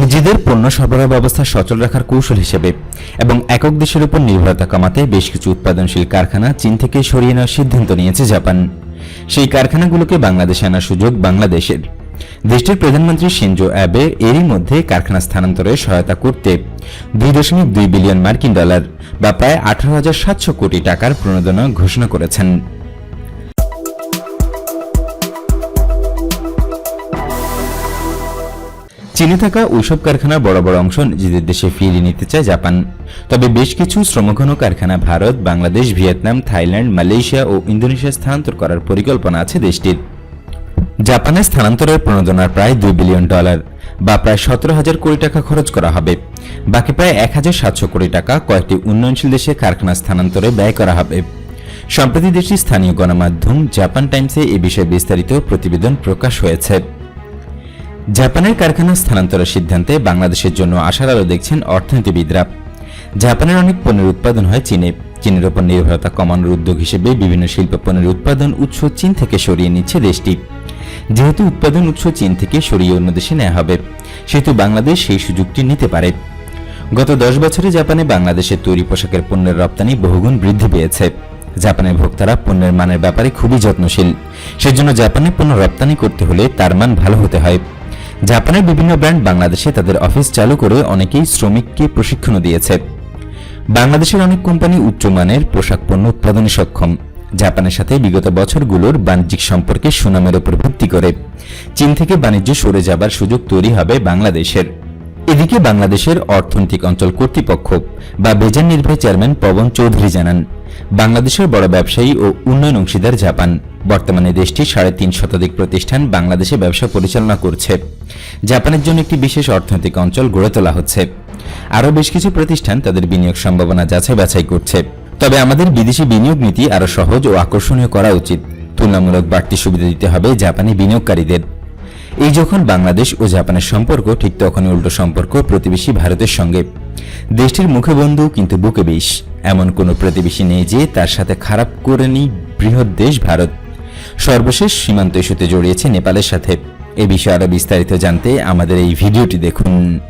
নিজেদের পণ্য সরবরাহ ব্যবস্থা সচল রাখার কৌশল হিসেবে এবং একক দেশের উপর নির্ভরতা কমাতে বেশ কিছু উৎপাদনশীল কারখানা চীন থেকে সরিয়ে নেওয়ার সিদ্ধান্ত নিয়েছে জাপান। সেই কারখানাগুলোকে বাংলাদেশে আনার সুযোগ বাংলাদেশের। দেশটির প্রধানমন্ত্রী শিনজো অ্যাবে এরই মধ্যে কারখানা স্থানান্তরে সহায়তা করতে দুই দশমিক দুই বিলিয়ন মার্কিন ডলার বা প্রায় আঠারো হাজার সাতশো কোটি টাকার প্রণোদনা ঘোষণা করেছেন। চীনে থাকা ওইসব কারখানার বড় বড় অংশ নিজেদের দেশে ফিরিয়ে নিতে চায় জাপান। তবে বেশ কিছু শ্রমঘন কারখানা Bharat, Bangladesh, Vietnam, Thailand, Malaysia ও ইন্দোনেশিয়া স্থানান্তর করার পরিকল্পনা আছে দেশটির। জাপানে স্থানান্তরের প্রণোদনার প্রায় দুই বিলিয়ন ডলার বা প্রায় সতেরো হাজার কোটি টাকা খরচ করা হবে। বাকি প্রায় এক হাজার সাতশো কোটি টাকা কয়েকটি উন্নয়নশীল দেশে কারখানা স্থানান্তরে ব্যয় করা হবে। সম্প্রতি দেশটির স্থানীয় গণমাধ্যম জাপান টাইমসে এ বিষয়ে বিস্তারিত প্রতিবেদন প্রকাশ হয়েছে। জাপানের কারখানা স্থানান্তরের সিদ্ধান্তে বাংলাদেশের জন্য আশার আলো দেখছেন অর্থনীতিবিদরা। জাপানের অনেক পণ্যের উৎপাদন হয় চীনে। চীনের ওপর নির্ভরতা কমানোর উদ্যোগ হিসেবে বিভিন্ন শিল্প পণ্যের উৎপাদন উৎস চীন থেকে সরিয়ে নিচ্ছে দেশটি। যেহেতু উৎপাদন উৎস চীন থেকে সরিয়ে অন্য দেশে নেওয়া হবে, সেহেতু বাংলাদেশ সেই সুযোগটি নিতে পারে। গত দশ বছরে জাপানে বাংলাদেশের তৈরি পোশাকের পণ্যের রপ্তানি বহুগুণ বৃদ্ধি পেয়েছে। জাপানের ভোক্তারা পণ্যের মানের ব্যাপারে খুবই যত্নশীল। সেজন্য জাপানে পণ্য রপ্তানি করতে হলে তার মান ভালো হতে হয়। জাপানের বিভিন্ন ব্র্যান্ড বাংলাদেশে তাদের অফিস চালু করে অনেকেই শ্রমিককে প্রশিক্ষণও দিয়েছে। বাংলাদেশের অনেক কোম্পানি উচ্চমানের পোশাক পণ্য উৎপাদনে সক্ষম। জাপানের সাথে বিগত বছরগুলোর বাণিজ্যিক সম্পর্কে সুনামের উপর ভিত্তি করে। চীন থেকে বাণিজ্য সরে যাবার সুযোগ তৈরি হবে বাংলাদেশের। এদিকে বাংলাদেশের অর্থনৈতিক অঞ্চল কর্তৃপক্ষ বা বেজান নির্বাহী চেয়ারম্যান পবন চৌধুরী জানান বাংলাদেশের বড় ব্যবসায়ী ও উন্নয়ন অংশীদার জাপান। বর্তমানে দেশটির সাড়ে তিন শতাধিক প্রতিষ্ঠান বাংলাদেশে ব্যবসা পরিচালনা করছে। জাপানের জন্য একটি বিশেষ অর্থনৈতিক অঞ্চল গড়ে তোলা হচ্ছে। আরও বেশ কিছু প্রতিষ্ঠান তাদের বিনিয়োগ সম্ভাবনা যাচাই বাছাই করছে। তবে আমাদের বিদেশি বিনিয়োগ নীতি আরও সহজ ও আকর্ষণীয় করা উচিত। তুলনামূলক বাড়তি সুবিধা দিতে হবে জাপানি বিনিয়োগকারীদের। এই যখন বাংলাদেশ ও জাপানের সম্পর্ক, ঠিক তখনই উল্টো সম্পর্ক প্রতিবেশী ভারতের সঙ্গে। দেশটির মুখে বন্ধু কিন্তু বুকে বিষ। এমন কোনো প্রতিবেশী নেই যে তার সাথে খারাপ করেনি বৃহৎ দেশ ভারত। সর্বশেষ সীমান্ত ইস্যুতে জড়িয়েছে নেপালের সাথে। এ বিষয়ে আরও বিস্তারিত জানতে আমাদের এই ভিডিওটি দেখুন।